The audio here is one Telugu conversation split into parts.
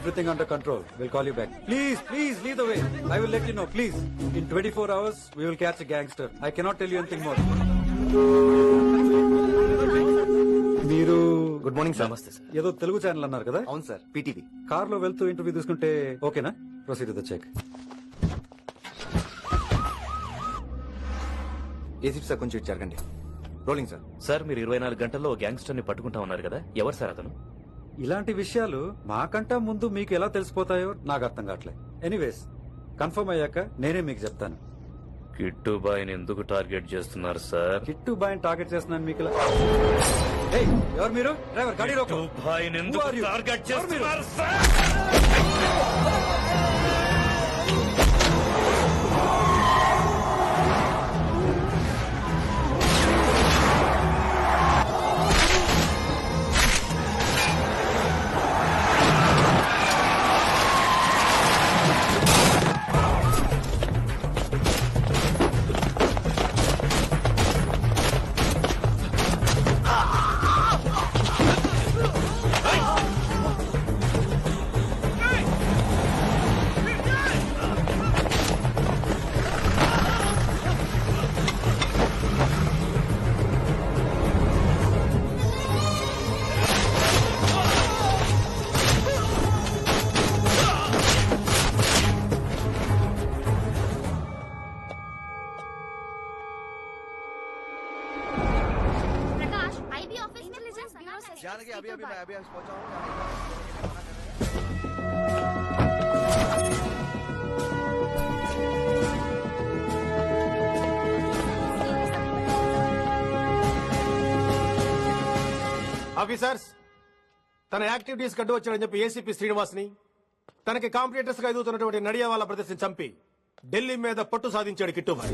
Everything under control. We'll call you back. Please, please, lead the way. I will let you know, please. In 24 hours, we will catch a gangster. I cannot tell you anything more. మీరు గుడ్ మార్నింగ్ సార్ నమస్తే సార్ ఏదో తెలుగు ఛానల్ అన్నారు కదా అవును సార్ పీటీవీ కార్లో వెళ్తూ ఇంటర్వ్యూ తీసుకుంటే ఓకేనా proceed the check ACP sir కొంచెం జరగండి రోలింగ్ సార్ సార్ మీరు ఇరవై నాలుగు గంటల్లో గ్యాంగ్స్టర్ని పట్టుకుంటా ఉన్నారు కదా ఎవరు సార్ అతను ఇలాంటి విషయాలు మాకంటా ముందు మీకు ఎలా తెలిసిపోతాయో నాకు అర్థం కావట్లేదు ఎనీవేస్ కన్ఫర్మ్ అయ్యాక నేనే మీకు చెప్తాను. కిట్టు బాయ్ని ఎందుకు టార్గెట్ చేస్తున్నారు సార్? కిట్టు బాయ్ టార్గెట్ చేస్తున్నాను మీకు ఇలా ఏయ్, ఎవరు మీరు? డ్రైవర్ గాడి బాయ్ని you? టార్గెట్? చేస్తున్నారు సార్? जानकी अभी अभी मैं अभी पहुंचा हूँ ఆఫీసర్స్ తన యాక్టివిటీస్ కట్టు వచ్చాడని చెప్పి ఏసీపీ శ్రీనివాస్ ని తనకి కాంపిటేటర్స్ గా ఎదుగుతున్నటువంటి నడియా వాళ్ళ ప్రదర్శన చంపి ఢిల్లీ మీద పట్టు సాధించాడు కిట్టుభాయ్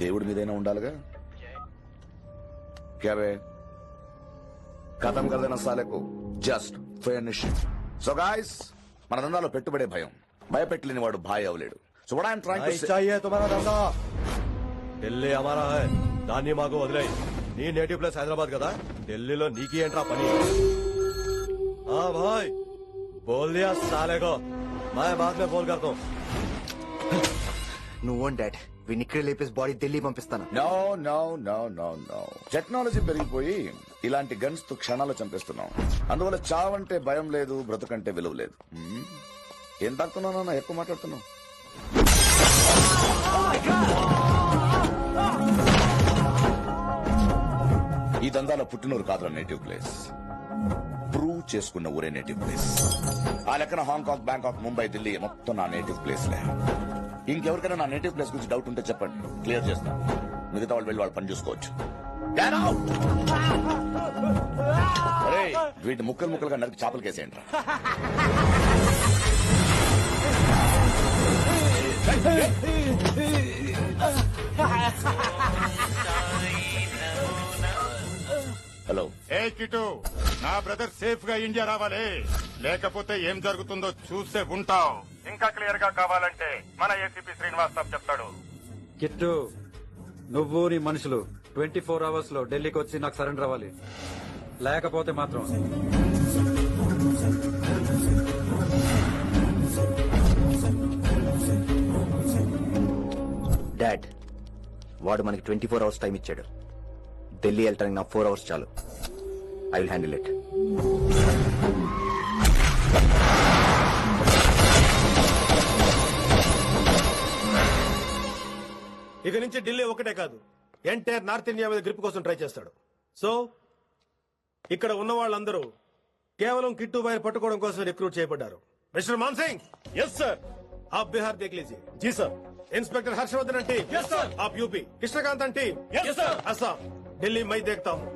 దేవుడి మీదైనా ఉండాలిగా క్యాబే కథం కదన సాలకు జస్ట్ ఫినిష్ సో గాయస్ మన దందాలో పెట్టుబడే భయం భయపెట్టలేని వాడు భాయ్ అవలేడు so what I'm trying to चाहिए तुम्हारा धंधा ఢిల్లీ हमारा है దాన్ని మాకు వదిలే నీ నేటివ్ ప్లేస్ హైదరాబాద్ కదా ఢిల్లీలో నీకి ఏంట్రా పని हाँ भाई बोल दिया साले को मैं बाद में बोल करता हूँ నువ్వు డాడ్ వీడిని ఇక్కడ లేపేసి బాడీ ఢిల్లీ పంపిస్తాను. No no no no no technology పెరిగిపోయి ఇలాంటి గన్స్తో క్షణాలు చంపేస్తున్నాం. అందువల్ల చావంటే భయం లేదు బ్రతుకంటే విలువ లేదు. ఏం ఏం తాగుతున్నావు ఎక్కువ మాట్లాడుతున్నావు. ఈ దందాల పుట్టినూరు కాదురా నేటివ్ ప్లేస్ ప్రూవ్ చేసుకున్న ఊరే నేటివ్ ప్లేస్ ఆ లెక్కన హాంకాంగ్ బ్యాంకాక్ ముంబై ఢిల్లీ మొత్తం నా నేటివ్ ప్లేస్ లే. ఇంకెవరికైనా నా నేటివ్ ప్లేస్ గురించి డౌట్ ఉంటే చెప్పండి. క్లియర్ చేస్తాను మిగతా వాళ్ళు వెళ్ళి వాళ్ళు పని చూసుకోవచ్చు. వీటి ముక్కలు ముక్కలుగా నరికి చేపలు కేసేయండి హలో ఏ కిటు నా బ్రదర్ సేఫ్గా ఇండియా రావాలి. లేకపోతే ఏం జరుగుతుందో చూస్తే ఉంటావు ఇంకా క్లియర్గా కావాలంటే మన ఏసీపీ శ్రీనివాస్ సాబ్ చెప్తాడు. కిట్టు నువ్వు నీ మనుషులు ట్వంటీ ఫోర్ అవర్స్లో ఢిల్లీకి వచ్చి నాకు సరెండర్ అవ్వాలి. లేకపోతే మాత్రం. డాడ్ వాడు మనకి ట్వంటీ ఫోర్ అవర్స్ టైం ఇచ్చాడు. ఢిల్లీ వెళ్ళటానికి నా ఫోర్ అవర్స్ చాలు. ఐ విల్ హ్యాండిల్ ఇట్ ఇక నుంచి ఢిల్లీ ఒకటే కాదు ఎంటైర్ నార్త్ ఇండియా మీద గ్రిప్ కోసం ట్రై చేస్తాడు సో ఇక్కడ ఉన్న వాళ్ళందరూ కేవలం కిట్టు బాయ్ పట్టుకోవడం కోసం రిక్రూట్ చేయబడ్డారు मिस्टर मान सिंह ఎస్ సార్ आप बिहार देख लीजिए G sir inspector Harshvardhan team Yes, sir. आप UP Krishnakant team Yes, sir. Assam Delhi मैं देखता हूँ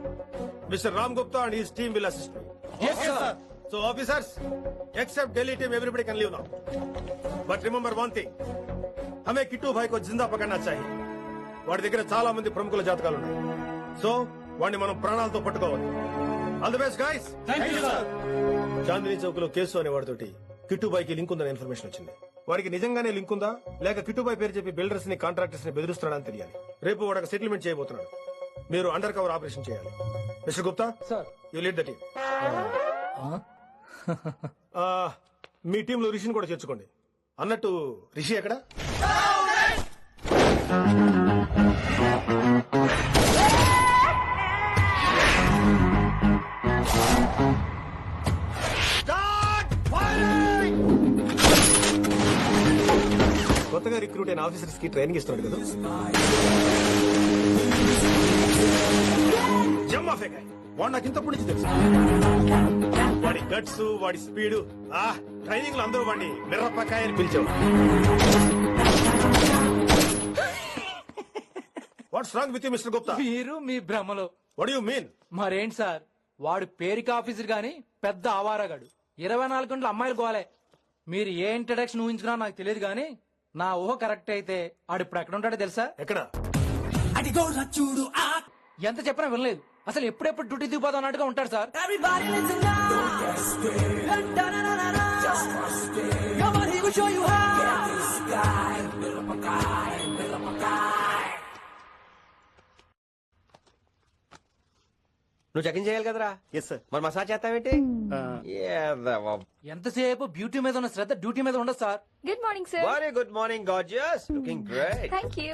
mister Ram Gupta and his team will assist me yes sir So officers, except Delhi team, everybody can leave now. But remember one thing. हमें किट्टू भाई को जिंदा पकड़ना चाहिए వాడి దగ్గర చాలా మంది ప్రముఖుల జాతకాలు ఉన్నాయి సో వాడిని మనం ప్రాణాలతో పట్టుకోవాలి all the best guys thank you sir Chandni Chowk లో కేసు అనే వాడితోటి కిట్టుబాయికి లింక్ ఉందనే ఇన్ఫర్మేషన్ వచ్చింది వాడికి నిజంగానే లింక్ ఉందా లేక కిట్టుబాయి పేరు చెప్పి బిల్డర్స్ ని కాంట్రాక్టర్స్ ని బెదిరిస్తున్నాడని తెలియాలి రేపు వాడు ఒక సెటిల్మెంట్ చేయబోతున్నాడు మీరు అండర్ కవర్ ఆపరేషన్ చేయాలి mister Gupta sir you lead the team మీ టీంలో రిషిని కూడా చేర్చుకోండి. అన్నట్టు రిషి ఎక్కడ? కొత్తగా రిక్రూట్ అయిన ఆఫీసర్స్కి ట్రైనింగ్ ఇస్తున్నాడు కదా. జమ్మా ఫేకాయ్. వాడు నాకు ఇంతప్పటి నుంచి తెలుసు. గట్స్ వాడి స్పీడ్. ఆ ట్రైనింగ్లో అందరూ వాడిని మిర్రపకాయ అని పిలిచేవాడు what's wrong with mister Gupta మీరు మీ భ్రమలో. వాట్ యు మీన్ మరేంటి సార్? వాడు పేరుకి ఆఫీసర్ గాని పెద్ద ఆవారగాడు. ఇరవై నాలుగు గంటలు అమ్మాయిలు గోలే. మీరు ఏ ఇంట్రడక్షన్ ఊహించుకున్నా నాకు తెలియదు కానీ నా ఊహ కరెక్ట్ అయితే ఆడు ఇప్పుడు ఎక్కడ ఉంటాడో తెలుసా? ఎక్కడ? ఎంత చెప్పినా వినలేదు. అసలు ఎప్పుడెప్పుడు డ్యూటీ దిగిపోతా అన్నట్టుగా ఉంటాడు సార్. నువ్వు చెకింగ్ చేయాలి కదరా? ఎస్ సార్ మరి మసాజ్ చేస్తావేంటి. ఎంతసేపు బ్యూటీ మీద ఉన్న శ్రద్ధ డ్యూటీ మీద ఉండదు sir. Good morning sir very good morning gorgeous looking great thank you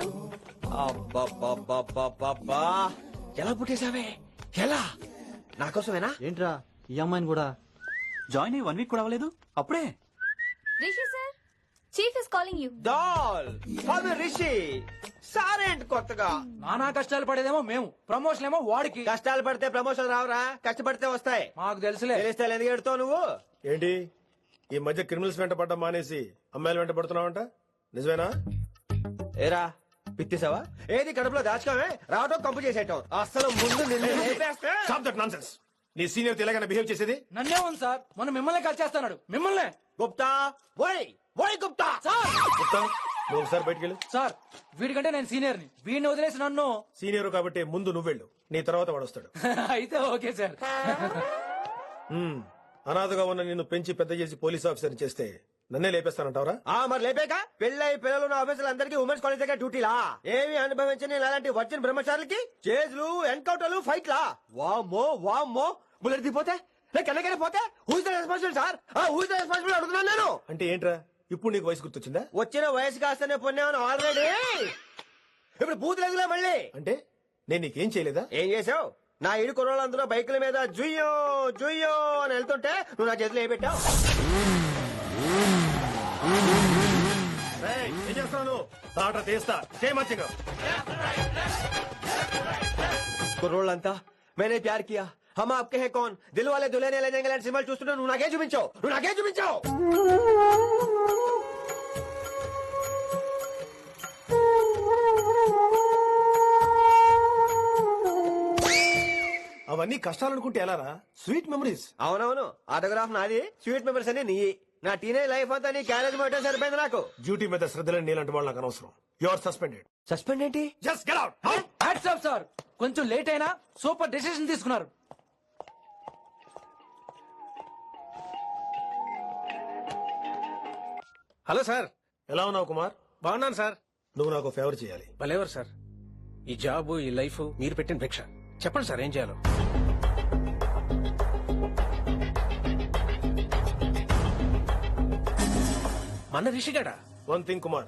అబ్బబ్బబ్బబ్బబ్బా ఎలా పుట్టేశావే? ఎలా? నా కోసమేనా? ఏంట్రా ఈ అమ్మాయిని కూడా? జాయిన్ అయ్యి వన్ వీక్ కూడా అవ్వలేదు? అప్పుడే? Rishi sir chief is calling you. Doll father Rishi సారేంటి కొత్తగా? నానా కష్టాలు పడేదేమో మేము ప్రమోషన్ ఏమో వాడికి. కష్టాలు పడితే ప్రమోషన్ రావురా కష్టపడితే వస్తాయి. మాకు తెలుసులే. తెలిస్తే ఎందుకు ఎడుతావు నువ్వు? ఏంటి? ఈ మధ్య క్రిమినల్స్ వెంట పడ్డం మానేసి అమ్మాయిలు వెంట పడుతున్నావంట? నిజమేనా? ఏరా పిత్తిసావా ఏది కడుపులో దాచుకోవే? రావటం కంపు చేసేయటం. అసలు ముందు నిన్ను లేపేస్తే స్టాప్ దట్ నాన్సెన్స్ నీ సీనియర్ ఎలాగైనా బిహేవ్ చేసేది? నన్నే ఉంది సార్. మొన్న మిమ్మల్ని కాల్ చేస్తున్నాడు మిమ్మల్ని. గుప్తా ఓయ్ ఓయ్ గుప్తా. సార్. గుప్తా నువ్వు ఒకసారి బయటికి వెళ్ళు. సార్ వీడికంటే నేను సీనియర్ని. వీడిని వదిలేసి నన్ను. సీనియర్ కాబట్టి ముందు నువ్వు వెళ్ళు. నీ తర్వాత వాడు వస్తాడు. అయితే ఓకే సార్. అనాథగా ఉన్న నిన్ను పెంచి పెద్ద చేసి పోలీస్ ఆఫీసర్ చేస్తే నన్నే లేపేస్తానంటావరా? ఆ మరి లేపాక? పెళ్ళై పిల్లలు ఉన్న ఆఫీసులు అందరికీ ఉమెన్స్ కాలేజ్ దగ్గర డ్యూటీలా ఏమి అనుభవించని ఇలాంటి వచ్చిన బ్రహ్మచారులకి చేజ్లు ఎన్కౌంటర్లు ఫైట్లా వామ్మో వామ్మో. బుల్లెట్ దిగిపోతే? లేక పోతే? Who's responsible sir who's the responsible అడుగుతున్నాను నేను. అంటే ఏంట్రా? ఇప్పుడు నీకు వయసు గుర్తొచ్చిందా? వచ్చిన వయసు కాస్తనే పొన్నాను ఆల్రెడీ ఇప్పుడు బూత్ లేదులే మళ్ళీ. అంటే నేను నీకేం చేయలేదా? ఏం చేసావు? నా ఇరు కుర్రోళ్ళందరూ బైకుల మీద జుయ్యో జుయ్యో అని వెళ్తుంటే నువ్వు నా చేతిలో ఏ పెట్టావు? ఏం చేస్తున్నావు తాట తీస్తా. చేయమచ్చగా కుర్రోళ్ళంతా మేనే ప్యార్ కియా? హమ్ ఆప్కే హే కౌన్? దిల్ వాలే దులేనే లే జాయేంగే లాంటి సినిమాలు చూస్తుంటే నువ్వు నాకే చూపించావు. నువ్వు నాకే చూపించావు! అవన్నీ కష్టాలు అనుకుంటే ఎలారా? స్వీట్ మెమరీస్ అవునవును. ఆటోగ్రాఫ్ నాది. స్వీట్ మెమరీస్ అని నీ నా టీనేజ్ లైఫ్ అంతా నీ క్యారేజ్ మొత్తం సరిపోయింది నాకు. డ్యూటీ మీద శ్రద్ధలేని నీలాంటి వాళ్ళు నాకు అనవసరం. యు ఆర్ సస్పెండెడ్ సస్పెండ్ ఏంటి? Just get out hats off sir కొంచెం లేట్ అయినా సూపర్ డెసిషన్ తీసుకున్నారు. హలో సార్ ఎలా ఉన్నావు కుమార్? బాగున్నాను సార్ నువ్వు నాకు ఫేవర్ చేయాలి. భలేవారు సార్ ఈ జాబ్ ఈ లైఫ్ మీరు పెట్టిన భిక్ష. చెప్పండి సార్ ఏం చేయాలో? మన రిషిగాడా? వన్ థింగ్ కుమార్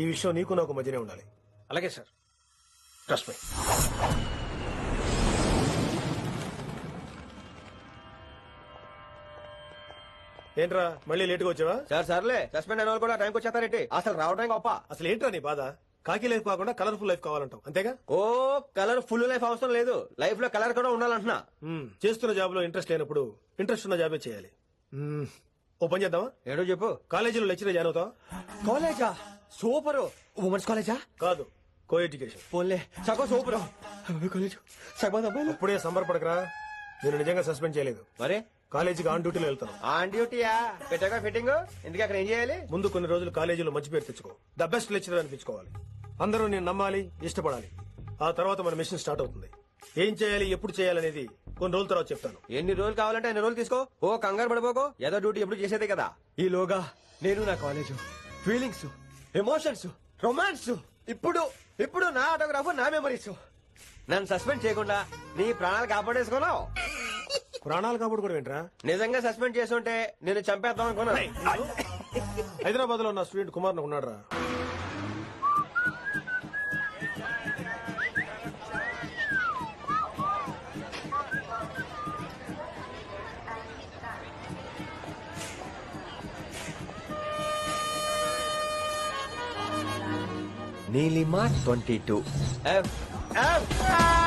ఈ విషయం నీకు నాకు మధ్యనే ఉండాలి. అలాగే సార్. ట్రస్ట్ మీ ఏంట్రా మళ్ళీ లేటుగా వచ్చావా? సార్ సర్లే. సస్పెండ్ అయిన వాళ్ళు కూడా టైంకి వచ్చేస్తారేంటి? అసలు రావడానికి గొప్ప. అసలు ఏంట్రా నీ బాధ? కాకి లైఫ్ కాకుండా కలర్ఫుల్ లైఫ్ కావాలంటావు అంతేగా? ఓ కలర్ ఫుల్ లైఫ్ అవసరం లేదు. లైఫ్లో కలర్ కూడా ఉండాలంటున్నా. చేస్తున్న జాబ్లో ఇంట్రెస్ట్ లేనప్పుడు ఇంట్రెస్ట్ ఉన్న జాబే చేయాలి. ఓ పని చేద్దామా? ఏడో చెప్పు. కాలేజీలో లెక్చర్ జాయిన్ అవుతావా? కాలేజా? సూపర్. ఉమెన్స్ కాలేజా? కాదు కో ఎడ్యుకేషన్ పోన్లే. సగం సూపర్. కాలేజ్. సగం అబ్బాయిలు ఇప్పుడే సంబరపడకరా. నేను నిజంగా సస్పెండ్ చేయలేదు. మరే? కాలేజీకి ఆన్ డ్యూటీలో వెళ్తాను ఆన్ డ్యూటీయా? పెట్టాక ఫిట్టింగ్? ఎందుకు అక్కడ ఏం చేయాలి? ముందు కొన్ని రోజులు కాలేజీలో మంచి పేరు తెచ్చుకో. ద బెస్ట్ లెక్చరర్ అనిపించుకోవాలి అందరూ నేను నమ్మాలి ఇష్టపడాలి. ఆ తర్వాత మన మిషన్ స్టార్ట్ అవుతుంది. ఏం చేయాలి ఎప్పుడు చేయాలనేది కొన్ని రోజుల తర్వాత చెప్తాను. ఎన్ని రోజులు కావాలంటే అన్ని రోజులు తీసుకో. ఓ కంగారు పడిపోకో. ఏదో డ్యూటీ ఎప్పుడు చేసేదే కదా. ఈలోగా నేను నా కాలేజ్ ఫీలింగ్స్ ఎమోషన్స్ రొమాన్స్ ఇప్పుడు ఇప్పుడు నా ఆటోగ్రాఫ్ నా మెమరీస్ నన్ను సస్పెండ్ చేయకుండా నీ ప్రాణాలు కాపాడేసుకున్నావు. ప్రాణాలు కాబట్టి కూడా ఏంట్రా నిజంగా సస్పెండ్ చేస్తుంటే నేను చంపేద్దాం అనుకున్నా హైదరాబాద్లో నా స్టూడెంట్ కుమార్ ఉన్నాడు Neelima twenty two F F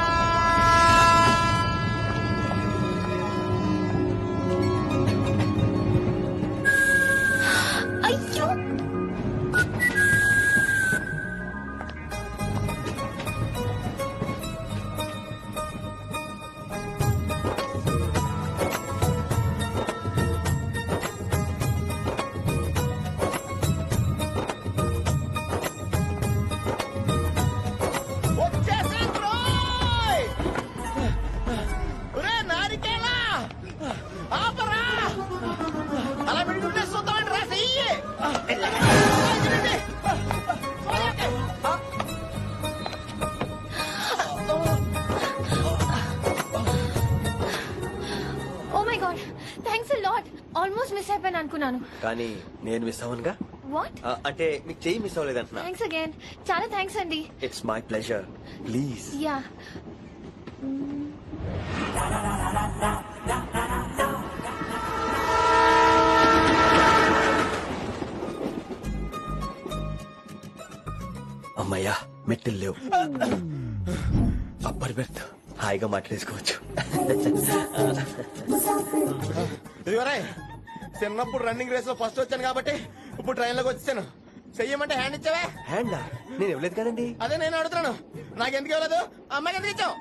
almost miss అయిపోయాను అనుకున్నాను. కానీ నేను మిస్ అవ్వనుగా? వాట్ అంటే మీకు చెయ్యి మిస్ అవ్వలేదంటున్నా. థ్యాంక్స్ అగైన్ చాలా థ్యాంక్స్ అండి. It's my pleasure please yeah అమ్మయ్యా మెట్టులు లేవు అప్పర్ బెర్త్ హాయిగా మాట్లాడేసుకోవచ్చు. చిన్నప్పుడు రన్నింగ్ రేస్లో ఫస్ట్ వచ్చాను కాబట్టి ఇప్పుడు ట్రైన్లోకి వచ్చాను చెయ్యమంటే హ్యాండ్ ఇచ్చావే? హ్యాండా నేను ఇవ్వలేదు కదండి. అదే నేను అడుగుతున్నాను. నాకెందుకు ఇవ్వలేదు? అమ్మాయికి ఎందుకు ఇచ్చావు?